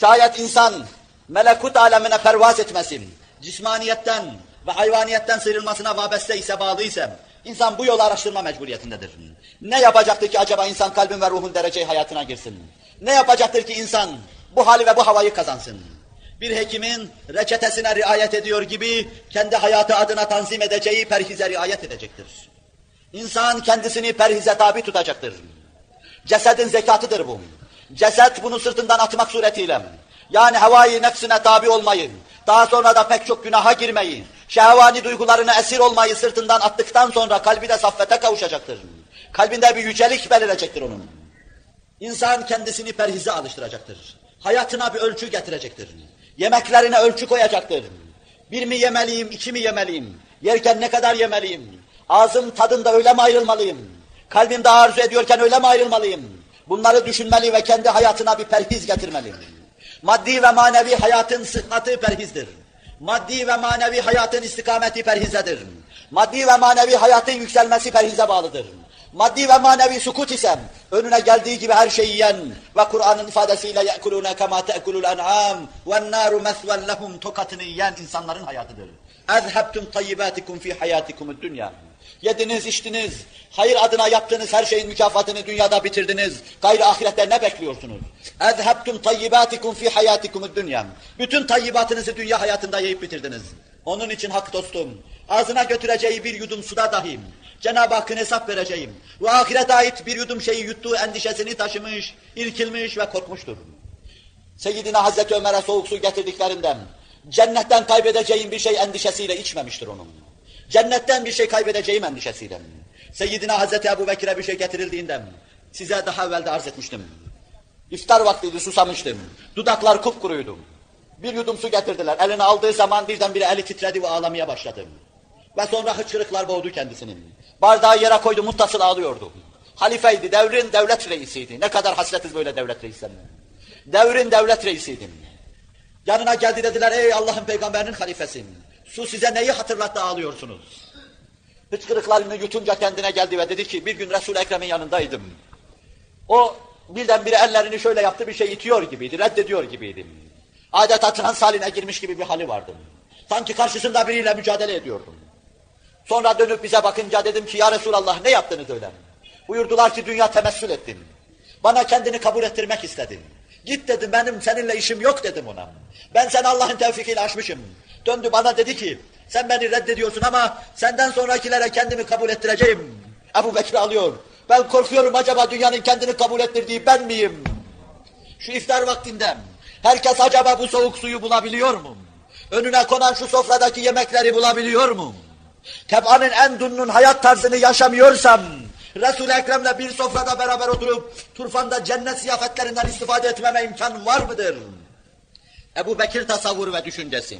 Şayet insan melekut alemine pervaz etmesin, cismaniyetten ve hayvaniyetten sıyrılmasına vabeste ise bağlı ise, insan bu yolu araştırma mecburiyetindedir. Ne yapacaktır ki acaba insan kalbin ve ruhun dereceyi hayatına girsin? Ne yapacaktır ki insan bu hali ve bu havayı kazansın? Bir hekimin reçetesine riayet ediyor gibi kendi hayatı adına tanzim edeceği perhize riayet edecektir. İnsan kendisini perhize tabi tutacaktır. Cesedin zekatıdır bu. Ceset bunu sırtından atmak suretiyle, yani havayı nefsine tabi olmayı, daha sonra da pek çok günaha girmeyi, şehvani duygularına esir olmayı sırtından attıktan sonra kalbi de saffete kavuşacaktır. Kalbinde bir yücelik belirecektir onun. İnsan kendisini perhize alıştıracaktır. Hayatına bir ölçü getirecektir. Yemeklerine ölçü koyacaktır. Bir mi yemeliyim, iki mi yemeliyim? Yerken ne kadar yemeliyim? Ağzım tadında öyle mi ayrılmalıyım? Kalbim daha arzu ediyorken öyle mi ayrılmalıyım? Bunları düşünmeli ve kendi hayatına bir perhiz getirmeli. Maddi ve manevi hayatın sıhhatı perhizdir. Maddi ve manevi hayatın istikameti perhizedir. Maddi ve manevi hayatın yükselmesi perhize bağlıdır. Maddi ve manevi sukut ise önüne geldiği gibi her şeyi yiyen ve Kur'an'ın ifadesiyle yekulune kema te'kulul en'am ve naru mesven lehum tokatını yiyen insanların hayatıdır. Ezhebtum tayyibatikum fi hayatikumud dünya. Yediniz, içtiniz, hayır adına yaptığınız her şeyin mükafatını dünyada bitirdiniz. Gayrı ahirette ne bekliyorsunuz? Ezhebtum tayyibatikum fi hayatikumud dünya. Bütün tayyibatınızı dünya hayatında yiyip bitirdiniz. Onun için hak dostum, ağzına götüreceği bir yudum suda dahi Cenab-ı Hakk'ın hesap vereceğim. Ve ahirete ait bir yudum şeyi yuttuğu endişesini taşımış, irkilmiş ve korkmuştur. Seyyidina Hazreti Ömer'e soğuk su getirdiklerinden, cennetten kaybedeceğim bir şey endişesiyle içmemiştir onun. Cennetten bir şey kaybedeceğim endişesiyle. Seyyidina Hazreti Ebu Bekir'e bir şey getirildiğinden, size daha evvel de arz etmiştim. İftar vaktiydi, susamıştım. Dudaklar kupkuruydu. Bir yudum su getirdiler. Elini aldığı zaman birdenbire eli titredi ve ağlamaya başladı. Ve sonra hıçkırıklar boğdu kendisini. Bardağı yere koydu, muttasıl ağlıyordu. Halifeydi, devrin devlet reisiydi. Ne kadar hasretiz böyle devlet reislerine. Devrin devlet reisiydi. Yanına geldi dediler, ey Allah'ın peygamberinin halifesi. Su size neyi hatırlattı ağlıyorsunuz? Hıçkırıklarını yutunca kendine geldi ve dedi ki, bir gün Resul-i Ekrem'in yanındaydım. O birdenbire ellerini şöyle yaptı, bir şey itiyor gibiydi, reddediyor gibiydi. Adeta trans haline girmiş gibi bir hali vardı. Sanki karşısında biriyle mücadele ediyordum. Sonra dönüp bize bakınca dedim ki ya Resulallah ne yaptınız öyle? Buyurdular ki dünya temessül ettin. Bana kendini kabul ettirmek istedin. Git dedim benim seninle işim yok dedim ona. Ben seni Allah'ın tevfikiyle aşmışım. Döndü bana dedi ki sen beni reddediyorsun ama senden sonrakilere kendimi kabul ettireceğim. Ebu Bekir alıyor. Ben korkuyorum acaba dünyanın kendini kabul ettirdiği ben miyim? Şu iftar vaktinde herkes acaba bu soğuk suyu bulabiliyor mu? Önüne konan şu sofradaki yemekleri bulabiliyor mu? Teb'anın en dunnun hayat tarzını yaşamıyorsam, Resul-i Ekrem'le bir sofrada beraber oturup turfanda cennet ziyafetlerinden istifade etmeme imkan var mıdır? Ebu Bekir tasavvuru ve düşüncesi.